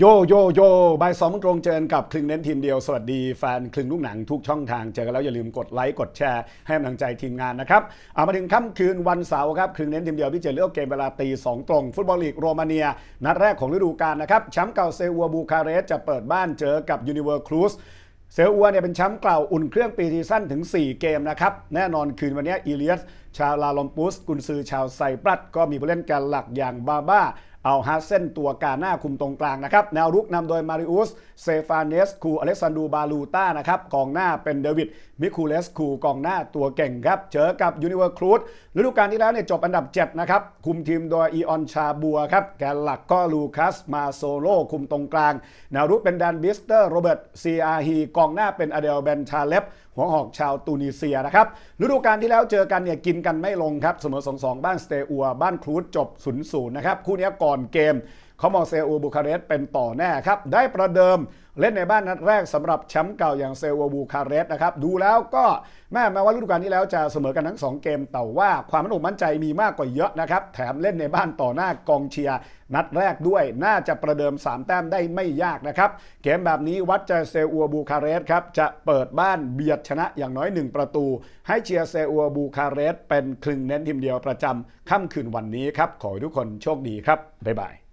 โยโยโยบ่ายสองตรงเจอกับคลึงเน้นทีมเดียว สวัสดีแฟนคลึงลูกหนังทุกช่องทาง เจอกันแล้วอย่าลืมกดไลค์กดแชร์ให้กำลังใจทีมงานนะครับเอามาถึงค่ำคืนวันเสาร์ครับคลึงเน้นทีมเดียวพี่เจเลือกเกมเวลาตีสองตรง ฟุตบอลลีกโรมาเนีย นัดแรกของฤดูกาลนะครับแชมป์เก่าเซอัวบูคาเรสจะเปิดบ้านเจอกับยูนิเวอร์ครูสเซอัวเนี่ยเป็นแชมป์เก่าอุ่นเครื่องปีซีซั่นถึง 4 เกมนะครับแน่นอนคืนวันนี้อีเลียสชาวลาลอมปุสกุนซือชาวไซปรัสก็มีผู้เล่นแกนหลักอย่างบาบ้า เอาฮาเซนตัวกาหน้าคุมตรงกลางนะครับ แนวรุกนำโดยมาริอุส เซฟานเนส คูอเล็กซานดูบาลูต้านะครับ กองหน้าเป็นเดวิด มิคูเลส คูกองหน้าตัวเก่งครับ เจอกับยูนิเวอร์ครูดฤดูกาลที่แล้วเนี่ยจบอันดับ 7 นะครับ คุมทีมโดยอีออนชาบัวครับ แกนหลักก็ลูคัส มาโซโล คุมตรงกลาง แนวรุกเป็นแดนบิสเตอร์ โรเบิร์ตซีอาฮี กองหน้าเป็นอเดลเบนชาเลฟ หัวหอกชาวตูนิเซียนะครับฤดูกาลที่แล้วเจอกันเนี่ยกินกันไม่ลงครับเสมอ 2-2 บ้านสเตอัวบ้านครูดจบ 0-0 นะครับ คู่นี้ก่อนเกม เขามองเซอูบูคาเรสเป็นต่อแน่ครับได้ประเดิมเล่นในบ้านนัดแรกสำหรับแชมป์เก่าอย่างเซอูบูคาเรสนะครับดูแล้วก็แม้แม้ว่าฤดูกาลที่แล้วจะเสมอกันทั้ง 2 เกม แต่ว่าความมั่นอกมั่นใจมีมากกว่าเยอะนะครับแถมเล่นในบ้านต่อหน้ากองเชียร์นัดแรกด้วยน่าจะประเดิม 3 แต้มได้ไม่ยากนะครับเกมแบบนี้วัดใจเซอูบูคาเรสครับจะเปิดบ้านเบียดชนะอย่างน้อย 1 ประตู ให้เชียร์เซอูบูคาเรสเป็นคลึงเน้นทีมเดียวประจำค่ำคืนวันนี้ครับขอให้ทุกคนโชคดีครับบ๊ายบาย